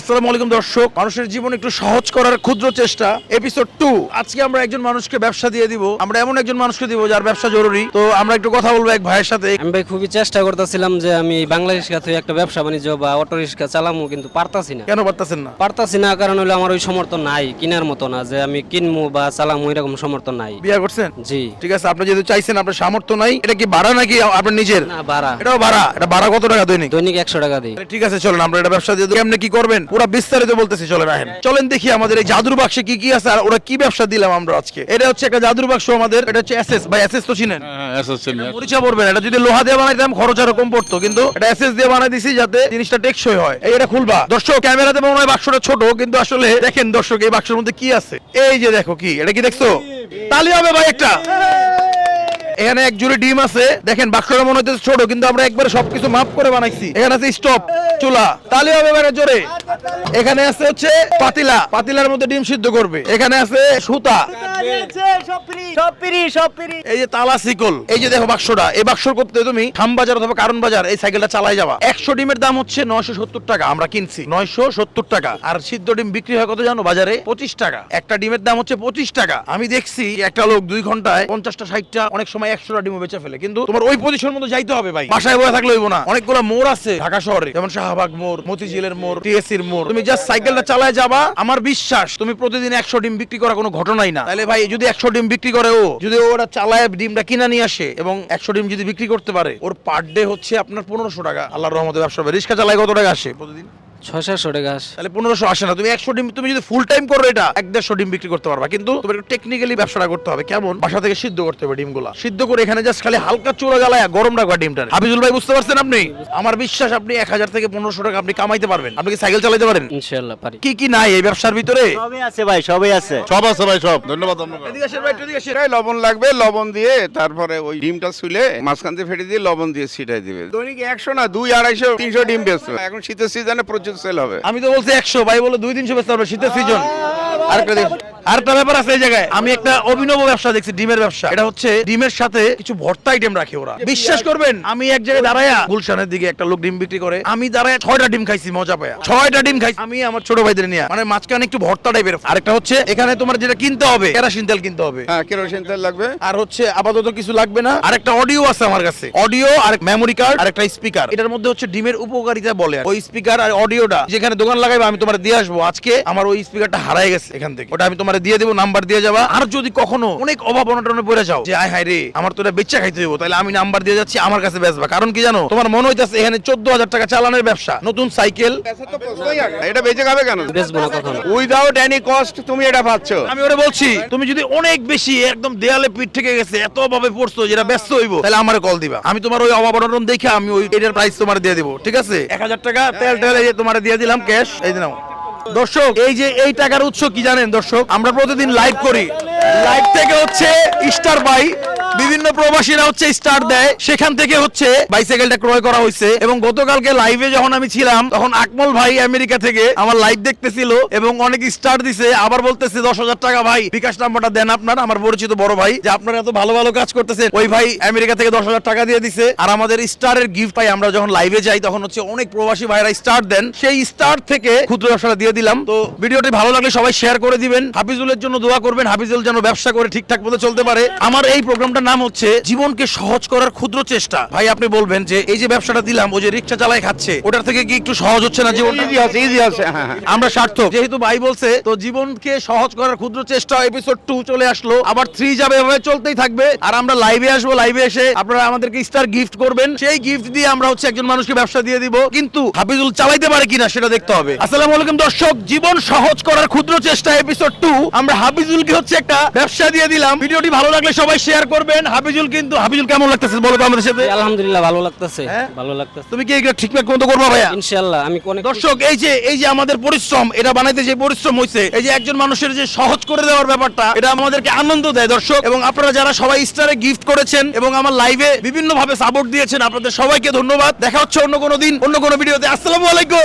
আসসালামু আলাইকুম দর্শক। মানুষের জীবন একটু সহজ করার ক্ষুদ্র চেষ্টা। এপিসোড টু আজকে আমরা একজন মানুষকে ব্যবসা দিয়ে দিব। আমরা এমন একজন মানুষকে দিব যার ব্যবসা জরুরি। তো আমরা একটু কথা বলব এক ভাইয়ের সাথে। আমি ভাই খুবই চেষ্টা করতেছিলাম যে আমি বাংলা রিক্সা একটা ব্যবসা বাণিজ্য বা অটো রিক্সা চালামু কিন্তু পারতাছি না। কেন পারতেছেন না? পারতাছি না কারণ হলো আমার ওই সমর্থন নাই কেনার মতো না যে আমি কিনবো বা চালামু এরকম সমর্থন নাই। বিয়ে করছেন? জি। ঠিক আছে আপনি যেহেতু চাইছেন আপনার সামর্থ্য নাই এটা কি ভাড়া নাকি আপনার নিজের? না ভাড়া। এটাও ভাড়া। এটা ভাড়া কত টাকা দৈনিক? দৈনিক একশো টাকা দিই। ঠিক আছে চলেন আমরা এটা ব্যবসা দিয়ে দিই আপনি কি করবেন? পুরো বিস্তারিত বলতেছি চলেন আহেন চলেন দেখি আমাদের এই জাদুর বাক্সে কি কি আছে আর ওরা কি ব্যবসা দিলাম আমরা আজকে। এটা হচ্ছে একটা জাদুর বাক্স আমাদের এটা হচ্ছে এসএস। ভাই এসএস তো চিনেন? অ্যাসোসিয়েশন পরিচয় পড়বেন এটা যদি লোহা দিয়ে বানাইতাম খরচ আরও কম পড়তো। কিন্তু এটা এসএস দিয়ে বানাই দিছি যাতে জিনিসটা টেকসই হয়। এই এটা খুলবা। দর্শক ক্যামেরাতে মনে হয় বাক্সটা ছোট কিন্তু আসলে দেখেন দর্শক এই বাক্সের মধ্যে কি আছে? এই যে দেখো কি এটা কি দেখছ? তালি হবে ভাই একটা। এখানে এক জুড়ে ডিম আছে। দেখেন বাক্সটা মনে হচ্ছে ছোট কিন্তু আমরা একবারে সবকিছু মাপ করে বানাইছি। এখানে আছে স্টপ চুলা। তালি হবে মানে জোরে। এখানে আছে হচ্ছে পাতিলা। পাতিলার মধ্যে ডিম সিদ্ধ করবে। এখানে আছে সুতা। এই যে তালা সিকল এই যে দেখো বাক্সটা। এই বাক্স করতে তুমি খাম বাজার অথবা কারণ বাজার এই সাইকেলটা চালাই যাবা। একশো ডিমের দাম হচ্ছে নয়শো সত্তর টাকা। আমরা কিনছি। নয়শো সত্তর টাকা। আর সিদ্ধ ডিম বিক্রি হয় কত জানো বাজারে? পঁচিশ টাকা। একটা ডিমের দাম হচ্ছে পঁচিশ টাকা। আমি দেখছি একটা লোক দুই ঘন্টায় পঞ্চাশটা, ষাটটা, অনেক সময় একশোটা ডিমও বেচে ফেলে। কিন্তু তোমার ওই পজিশন মতো যাইতে হবে ভাই। বাসায় বয়ে থাকলে হইব না। অনেকগুলো মোড় আছে ঢাকা শহরে। যেমন শাহবাগ মোড়, মতিঝিলের মোড় টিএসির মোড় তুমি জাস্ট সাইকেলটা চালায় যাবা আমার বিশ্বাস তুমি প্রতিদিন একশো ডিম বিক্রি করা কোনো ঘটনাই না। তাহলে ভাই যদি একশো ডিম বিক্রি করে ও যদি ওরা চালায় ডিমটা কিনা নিয়ে আসে এবং একশো ডিম যদি বিক্রি করতে পারে ওর পার ডে হচ্ছে আপনার পনেরোশো টাকা। আল্লাহর রহমতে ব্যবসা রিক্সা চালায় কত টাকা আসে প্রতিদিন? ছয় সাতশো টাকা আসে। তাহলে পনেরোশো আসে না। তুমি একশো ডিম তুমি যদি ফুল টাইম করো এটা এক দেড়শো ডিম বিক্রি করতে পারবা। কিন্তু তোমার টেকনিক্যালি ব্যবসাটা করতে হবে। কেমন? বাসা থেকে সিদ্ধ করতে হবে ডিমগুলা। সিদ্ধ করে এখানে জাস্ট খালি হালকা চুলা জ্বালায় গরম রাখবা ডিমটা। হাবিজুল ভাই বুঝতে পারছেন আপনি? আমার বিশ্বাস আপনি এক হাজার থেকে পনেরোশো টাকা আপনি কামাইতে পারবেন। আপনি কি সাইকেল চালাতে পারেন? পারি। কি কি নাই এই ব্যবসার ভিতরে? সবই আছে ভাই সবই আছে। সব আছে ভাই সব। ধন্যবাদ আপনাকে এদিকে আসেন ভাই, এদিকে আসেন। সেটাই লবণ লাগবে লবণ দিয়ে তারপরে ওই ডিমটা শুলে মাঝখান দিয়ে ফেটে দিয়ে লবণ দিয়ে ছিটাই দিবে। দৈনিক একশো না দুই আড়াইশো তিনশো ডিম এখন শীতের সিজনে প্রচুর সেল হবে। আমি তো বলছি একশো ভাই বলে দুই তিনশো বেচতে পারবে শীতের সিজন আরেকটা আরেকটা ব্যাপার আছে এই জায়গায়। আমি একটা অভিনব ব্যবসা দেখছি ডিমের ব্যবসা। এটা হচ্ছে ডিমের সাথে কিছু ভর্তা আইটেম রাখে ওরা। বিশ্বাস করবেন আমি এক জায়গায় দাঁড়ায়া গুলশানের দিকে একটা লোক ডিম বিক্রি করে। আমি দাঁড়ায় ছয়টা ডিম খাইছি মজা পায়া। ছয়টা ডিম খাইছি। আমি আমার ছোট ভাইদের নিয়ে মানে মাঝখানে একটু ভর্তা টাইপের আরেকটা হচ্ছে এখানে তোমার যেটা কিনতে হবে কেরাসিন তেল কিনতে হবে। হ্যাঁ কেরোসিন তেল লাগবে। আর হচ্ছে আপাতত কিছু লাগবে না। আর একটা অডিও আছে আমার কাছে। অডিও আর মেমোরি কার্ড আর একটা স্পিকার এটার মধ্যে হচ্ছে ডিমের উপকারিতা বলে ওই স্পিকার আর অডিওটা যেখানে দোকান লাগাইবে আমি তোমার দিয়ে আসব। আজকে আমার ওই স্পিকারটা হারাই গেছে এখান থেকে। ওটা আমি তোমার দিয়ে দেবো নাম্বার দিয়ে যাবা। আর যদি কখনো অনেক অভাব অনটনে পড়ে যাও। যে আয় হায় রে আমার তো এটা বেচা খাইতে দেবো তাহলে আমি নাম্বার দিয়ে যাচ্ছি আমার কাছে বেচবা। কারণ কি জানো তোমার মনে হইতাছে এখানে চোদ্দ হাজার টাকা চালানোর ব্যবসা নতুন সাইকেল। এটা বেঁচে খাবে কেন? বেচবো না কখনো। উইদাউট এনি কস্ট তুমি এটা পাচ্ছ। আমি ওরে বলছি তুমি যদি অনেক বেশি একদম দেয়ালে পিঠ থেকে গেছে এত অভাবে পড়ছো যেটা ব্যস্ত হইব তাহলে আমারে কল দিবা। আমি তোমার ওই অভাব অনটন দেখে আমি ওই এটার প্রাইস তোমার দিয়ে দিব ঠিক আছে? এক হাজার টাকা তেল টেল এই তোমার দিয়ে দিলাম ক্যাশ এই দিন দর্শক, এই যে এই টাকার উৎস কি জানেন দর্শক? আমরা প্রতিদিন লাইভ করি। লাইভ থেকে হচ্ছে স্টার বাই বিভিন্ন প্রবাসীরা হচ্ছে স্টার দেয়। সেখান থেকে হচ্ছে বাইসাইকেলটা ক্রয় করা হয়েছে এবং গতকালকে লাইভে যখন আমি ছিলাম, তখন আকমল ভাই আমেরিকা থেকে আমার লাইভ দেখতেছিল এবং অনেক স্টার দিছে। আবার বলতেছে, দশ হাজার টাকা ভাই, বিকাশ নাম্বারটা দেন আপনার। আমার পরিচিত বড় ভাই, যে আপনারা এত ভালো ভালো কাজ করতেছেন, ওই ভাই আমেরিকা থেকে দশ হাজার টাকা দিয়ে দিছে। আর আমাদের স্টারের গিফট পাই আমরা যখন লাইভে যাই, তখন হচ্ছে অনেক প্রবাসী ভাইরা স্টার দেন। সেই স্টার থেকে ক্ষুদ্র ব্যবসাটা দিয়ে দিলাম। তো ভিডিওটি ভালো লাগলে সবাই শেয়ার করে দিবেন। হাফিজুলের জন্য দোয়া করবেন। হাফিজুল যেন ব্যবসা করে ঠিকঠাক মতো চলতে পারে। আমার এই প্রোগ্রামটার নাম হচ্ছে জীবনকে সহজ করার ক্ষুদ্র চেষ্টা। ভাই আপনি বলবেন যে এই যে ব্যবসাটা দিলাম ও যে রিক্সা চালায় খাচ্ছে ওটার থেকে কি একটু সহজ হচ্ছে না জীবনটা? ইজি আছে ইজি আছে হ্যাঁ হ্যাঁ আমরা সার্থক। যেহেতু ভাই বলছে তো জীবনকে সহজ করার ক্ষুদ্র চেষ্টা এপিসোড টু চলে আসলো। আবার থ্রি যাবে এভাবে চলতেই থাকবে। আর আমরা লাইভে আসব লাইভে এসে আপনারা আমাদেরকে স্টার গিফট করবেন। সেই গিফট দিয়ে আমরা হচ্ছে একজন মানুষকে ব্যবসা দিয়ে দিব। কিন্তু হাফিজুল চালাইতে পারে কিনা সেটা দেখতে হবে। আসসালামু আলাইকুম দর্শক জীবন সহজ করার ক্ষুদ্র চেষ্টা এপিসোড টু আমরা হাফিজুলকে হচ্ছে একটা ব্যবসা দিয়ে দিলাম। ভিডিওটি ভালো লাগলে সবাই শেয়ার করবেন হাফিজুল কিন্তু হাফিজুল কেমন লাগতেছে বলো তো আমাদের সাথে? আলহামদুলিল্লাহ ভালো লাগতেছে হ্যাঁ? ভালো লাগতেছে। তুমি কি এটা ঠিকঠাক মতো করব ভাইয়া? ইনশাল্লাহ আমি অনেক দর্শক এই যে এই যে আমাদের পরিশ্রম এটা বানাইতে যে পরিশ্রম হয়েছে এই যে একজন মানুষের যে সহজ করে দেওয়ার ব্যাপারটা এটা আমাদেরকে আনন্দ দেয় দর্শক। এবং আপনারা যারা সবাই স্টারে গিফট করেছেন এবং আমার লাইভে বিভিন্ন ভাবে সাপোর্ট দিয়েছেন আপনাদের সবাইকে ধন্যবাদ। দেখা হচ্ছে অন্য কোনো দিন অন্য কোনো ভিডিওতে আসসালামু আলাইকুম।